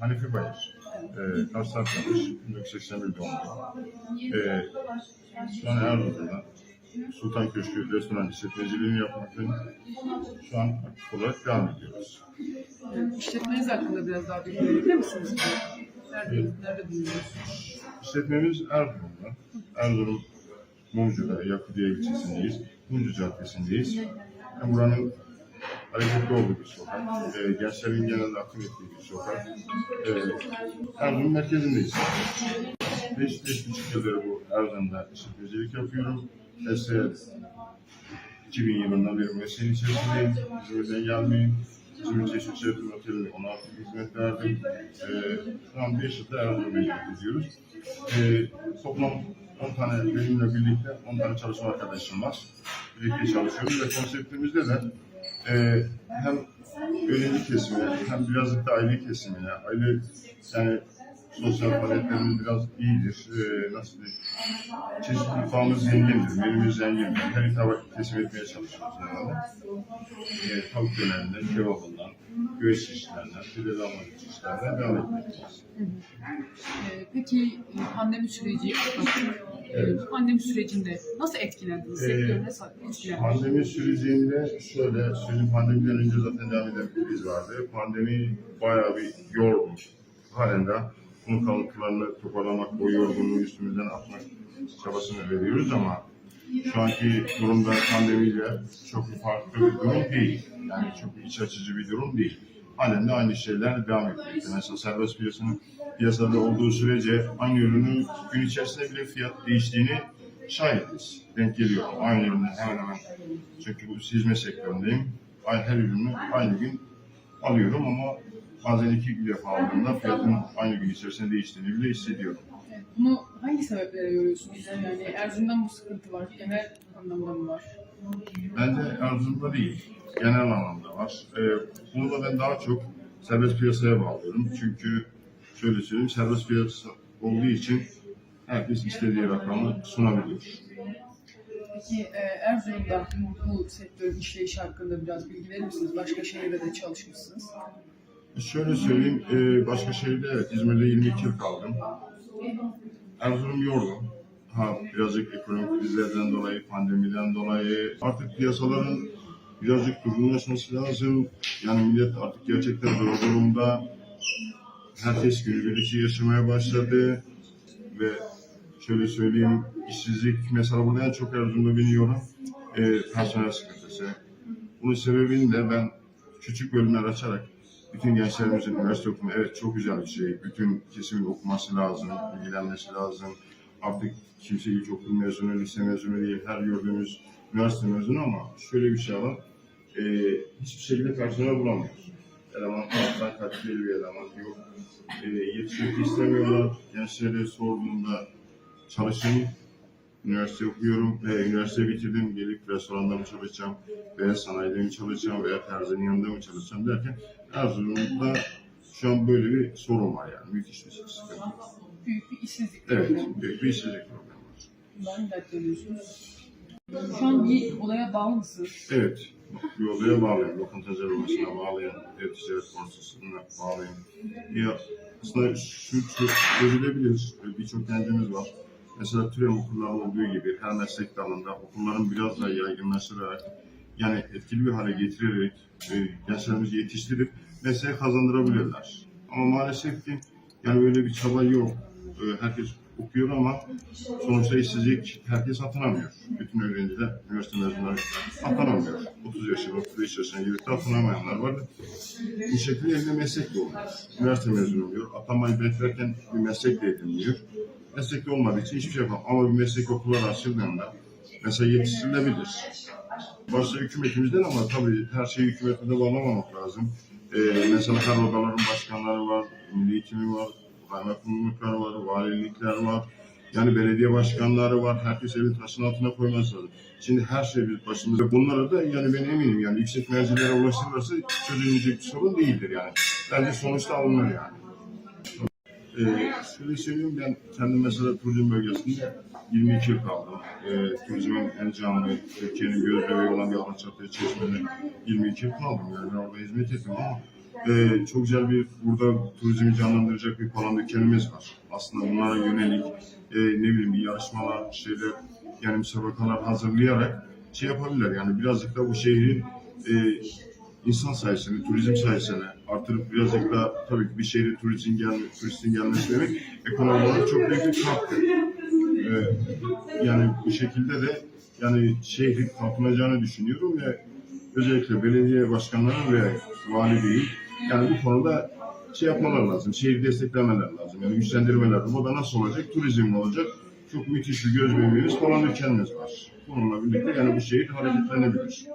Hanifi Bayır. E, Kars Sarkamış, 1981 doğumlu. E, şu an Erzurum'da Sultan Köşkü restoran işletmeciliğini yapmaktayım. Şu an aktif olarak devam ediyoruz. İşletmeniz hakkında biraz daha bilgi verebilir misiniz? Nerede, nerede bulunuyorsunuz? İşletmemiz Erzurum'da. Erzurum Mumcu'da, Yakudiye ilçesindeyiz. Mumcu Caddesi'ndeyiz. Yani buranın hareketli olduğu bir sokak. E, gençlerin genelde akım ettiği bir sokak. E, Erzurum merkezindeyiz. 5-5,5 yıldır bu Erzurum'da işletmecilik yapıyorum. Mesleğe 2000 yılından beri mesleğin içerisindeyim. İzmir'den gelmeyeyim. İzmir Çeşit Şehrin Oteli'nde 16 yıl hizmet verdim. E, şu an 5 yılda Erzurum'a hizmet ediyoruz. E, toplam 10 tane benimle birlikte 10 tane çalışma arkadaşım var. Birlikte çalışıyoruz ve konseptimizde de e, hem öğrenci kesimine hem birazcık da aile kesimine, aile yani sosyal faaliyetlerimiz biraz iyidir. E, nasıl diyeyim? Çeşitli mutfağımız zengindir, menümüz zengindir. Her hitap teslim etmeye çalışıyoruz herhalde. E, tavuk dönerinden, kebabından, göğüs şişlerinden, pide lahmacun şişlerinden devam etmekteyiz. Ee, peki pandemi süreci. Evet. pandemi sürecinde nasıl etkilendiniz? Ee, Sektör nasıl etkilendi? Pandemi sürecinde şöyle, söyleyeyim pandemiden önce zaten devam eden bir kriz vardı. Pandemi bayağı bir yorgun. Halen de bunun kalıntılarını toparlamak, o yorgunluğu üstümüzden atmak çabasını veriyoruz ama şu anki durumda pandemiyle çok farklı bir durum değil. Yani çok iç açıcı bir durum değil. Halen de aynı şeyler devam etmekte. Mesela serbest piyasanın piyasada olduğu sürece aynı ürünü gün içerisinde bile fiyat değiştiğini şahitiz. Denk geliyor. Aynı ürünü hemen hemen. Çünkü bu hizmet sektöründeyim. Her ürünü aynı gün alıyorum ama bazen iki defa aldığımda fiyatın aynı gün içerisinde değiştiğini bile hissediyorum. Bunu hangi sebeplere yoruyorsunuz? Yani Erzurum'da mı sıkıntı var? Genel anlamda mı var? Bence Erzurum'da değil, genel anlamda var. Ee, bunu da ben daha çok serbest piyasaya bağlıyorum. Çünkü şöyle söyleyeyim, serbest piyasa olduğu için herkes istediği rakamı sunabiliyor. Peki e, Erzurum'da bu sektörün işleyişi hakkında biraz bilgi verir misiniz? Başka şehirde de çalışmışsınız. Şöyle söyleyeyim, e, başka şehirde evet, İzmir'de 22 yıl kaldım. Erzurum yorgun. Ha, birazcık ekonomik krizlerden dolayı, pandemiden dolayı artık piyasaların birazcık durgunlaşması lazım. Yani millet artık gerçekten zor durumda. Herkes günübirlikçi yaşamaya başladı ve şöyle söyleyeyim, işsizlik mesela burada en çok Erzurum'da beni yoran e, personel sıkıntısı. Bunun sebebini de ben küçük bölümler açarak bütün gençlerimizin üniversite okumu evet çok güzel bir şey. Bütün kesimin okuması lazım, ilgilenmesi lazım. Artık kimse ilkokul mezunu, lise mezunu değil. Her gördüğümüz üniversite mezunu ama şöyle bir şey var. Ee, hiçbir şekilde personel bulamıyoruz. Eleman alttan kaliteli bir eleman yok. Ee, yetişmek istemiyorlar. Gençlere sorduğumda çalışın, üniversite okuyorum, e, üniversite bitirdim, gelip restoranda mı çalışacağım, veya sanayide mi çalışacağım, veya terzinin yanında mı çalışacağım derken Erzurum'da şu an böyle bir sorun var yani, bir sıkıntı. Büyük bir işsizlik Evet, büyük bir işsizlik problemi var. Bundan dertleniyorsunuz. Şu an bir olaya bağlı mısınız? Evet, bir olaya bağlıyım, lokantacılar olmasına bağlıyım, ev-ticaret borsasına bağlıyım. Ya aslında şu çözülebilir, birçok gencimiz var. Mesela TÜREV okullarının olduğu gibi her meslek dalında okulların biraz daha yaygınlaştırarak yani etkili bir hale getirerek e, gençlerimizi yetiştirip mesleğe kazandırabilirler. Ama maalesef ki yani öyle bir çaba yok. E, herkes okuyor ama sonuçta işsizlik herkes atanamıyor. Bütün öğrenciler, üniversite mezunları atanamıyor. 30 yaşında, 35 yaşına gelip de atanamayanlar var. Bir şekilde eline meslek de olmuyor. Üniversite mezunu oluyor. Atanmayı beklerken bir meslek de edinmiyor. Meslek de olmadığı için hiçbir şey yapamıyor. Ama bir meslek okulları açıldığında mesela yetiştirilebilir. Başta hükümetimizden ama tabii her şeyi hükümete de bağlamamak lazım. Ee, mesela her odaların başkanları var, milli eğitimi var, kaymakamlıklar var, valilikler var. Yani belediye başkanları var. Herkes elin taşın altına koyması lazım. Şimdi her şey biz başımızda. Bunlara da yani ben eminim yani yüksek mercilere ulaştırılırsa çözülecek bir sorun değildir yani. Bence sonuçta alınır yani. Ee, şöyle söyleyeyim ben kendim mesela turizm bölgesinde 22 yıl kaldım. Ee, turizmin en canlı, Türkiye'nin göz bebeği olan bir Alaçatı Çeşme'de 22 yıl kaldım. Yani ben orada hizmet ettim ama e, çok güzel bir burada turizmi canlandıracak bir falan ülkemiz var. Aslında bunlara yönelik e, ne bileyim bir yarışmalar, şeyler yani müsabakalar hazırlayarak şey yapabilirler. Yani birazcık da bu şehrin e, insan sayısını, turizm sayısını artırıp birazcık da tabii ki bir şehre turizm gelme, turistin gelmesi demek ekonomi olarak çok büyük bir katkı. Ee, yani bu şekilde de yani şehrin kalkınacağını düşünüyorum ve özellikle belediye başkanları ve vali değil yani bu konuda şey yapmalar lazım, şehri desteklemeler lazım, yani güçlendirmeler lazım. O da nasıl olacak? Turizmle olacak. Çok müthiş bir göz bebeğimiz falan ülkemiz var. Bununla birlikte yani bu şehir hareketlenebilir.